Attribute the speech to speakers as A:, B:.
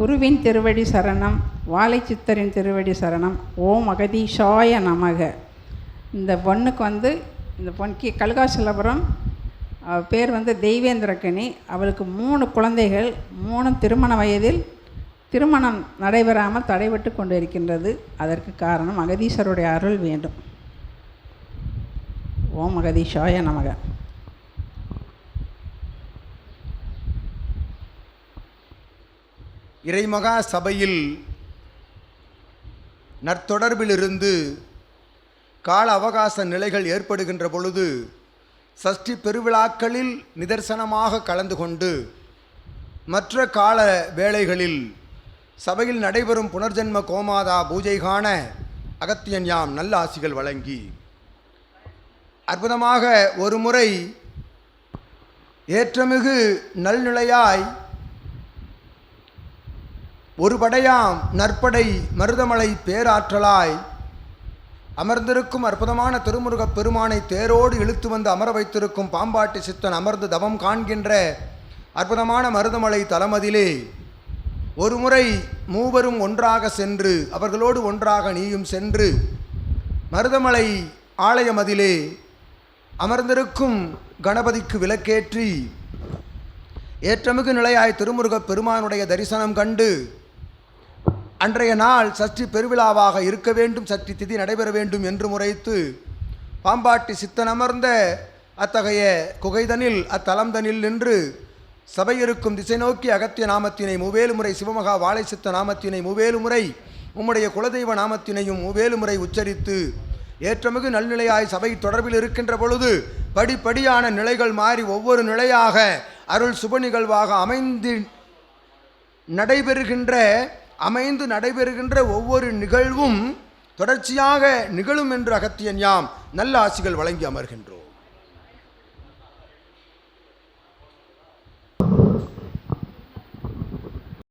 A: குருவின் திருவடி சரணம் வாழைச்சித்தரின் திருவடி சரணம் ஓம் அகதீஷாய நமக. இந்த பொண்ணுக்கு வந்து இந்த பொண்ணுக்கு கல்காசலபுரம் பேர் வந்து தெய்வேந்திரக்கணி. அவளுக்கு மூணு குழந்தைகள் மூணு திருமண வயதில் திருமணம் நடைபெறாமல் தடைபட்டு கொண்டு இருக்கின்றது அதற்கு காரணம் அகதீஸ்வருடைய அருள் வேண்டும். ஓம் அகதீஷாய நமக.
B: இறைமகா சபையில் நற்தொடர்பிலிருந்து கால அவகாச நிலைகள் ஏற்படுகின்ற பொழுது சஷ்டி பெருவிழாக்களில் நிதர்சனமாக கலந்து கொண்டு மற்ற கால வேளைகளில் சபையில் நடைபெறும் புனர்ஜென்ம கோமாதா பூஜை காண அகத்தியன் யாம் நல்ல ஆசிகள் வழங்கி அற்புதமாக ஒரு முறை ஏற்றமிகு நல்நிலையாய் ஒரு படையாம் நற்படை மருதமலை பேராற்றலாய். அமர்ந்திருக்கும் அற்புதமான திருமுருகப் பெருமானை தேரோடு இழுத்து வந்து அமர வைத்திருக்கும் பாம்பாட்டி சித்தன் அமர்ந்து தவம் காண்கின்ற அற்புதமான மருதமலை தலமதிலே. ஒரு முறை மூவரும் ஒன்றாக சென்று அவர்களோடு ஒன்றாக நீயும் சென்று மருதமலை ஆலயமதிலே அமர்ந்திருக்கும் கணபதிக்கு விளக்கேற்றி ஏற்றமிகு நிலையாய் திருமுருகப் பெருமானுடைய தரிசனம் கண்டு அன்றைய நாள் சஷ்டி பெருவிழாவாக இருக்க வேண்டும் சஷ்டி திதி நடைபெற வேண்டும் என்று முறைத்து பாம்பாட்டி சித்தனமர்ந்த அத்தகைய குகைதனில் அத்தலம்தனில் நின்று சபை இருக்கும் திசை நோக்கி அகத்திய நாமத்தினை மூவேலு முறை சிவமகா வாழை சித்த நாமத்தினை மூவேலு முறை உம்முடைய குலதெய்வ நாமத்தினையும் மூவேலு முறை உச்சரித்து ஏற்றமிகு நல்நிலையாய் சபை தொடர்பில் இருக்கின்ற பொழுது படிப்படியான நிலைகள் மாறி ஒவ்வொரு நிலையாக அருள் சுப நிகழ்வாக அமைந்து நடைபெறுகின்ற அமைந்து நடைபெறுகின்ற ஒவ்வொரு நிகழ்வும் தொடர்ச்சியாக நிகழும் என்று அகத்தியன் யாம் நல்ல ஆசிகள் வழங்கி அமர்கின்றோம்.